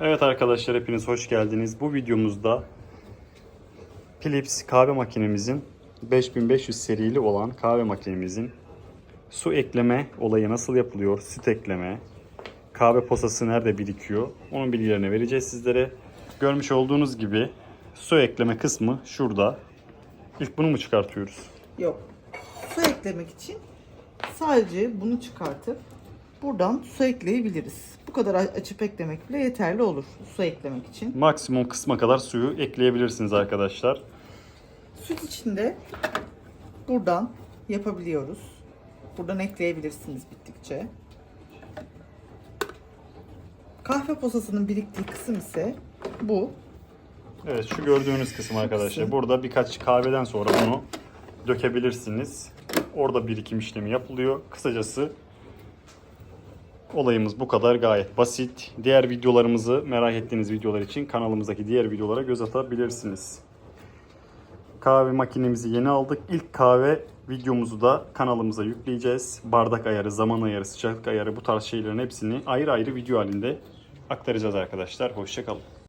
Evet arkadaşlar hepiniz hoş geldiniz. Bu videomuzda Philips kahve makinemizin 5500 serili olan kahve makinemizin su ekleme olayı nasıl yapılıyor, süt ekleme, kahve posası nerede birikiyor onun bilgilerini vereceğiz sizlere. Görmüş olduğunuz gibi su ekleme kısmı şurada. İlk bunu mu çıkartıyoruz? Yok. Su eklemek için sadece bunu çıkartıp buradan su ekleyebiliriz. Bu kadar açıp eklemek bile yeterli olur su eklemek için. Maksimum kısma kadar suyu ekleyebilirsiniz arkadaşlar. Süt için de buradan yapabiliyoruz. Buradan ekleyebilirsiniz bittikçe. Kahve posasının biriktiği kısım ise bu. Evet şu gördüğünüz kısım arkadaşlar. Burada birkaç kahveden sonra bunu dökebilirsiniz. Orada birikim işlemi yapılıyor. Kısacası olayımız bu kadar gayet basit. Diğer videolarımızı merak ettiğiniz videolar için kanalımızdaki diğer videolara göz atabilirsiniz. Kahve makinemizi yeni aldık. İlk kahve videomuzu da kanalımıza yükleyeceğiz. Bardak ayarı, zaman ayarı, sıcaklık ayarı bu tarz şeylerin hepsini ayrı ayrı video halinde aktaracağız arkadaşlar. Hoşçakalın.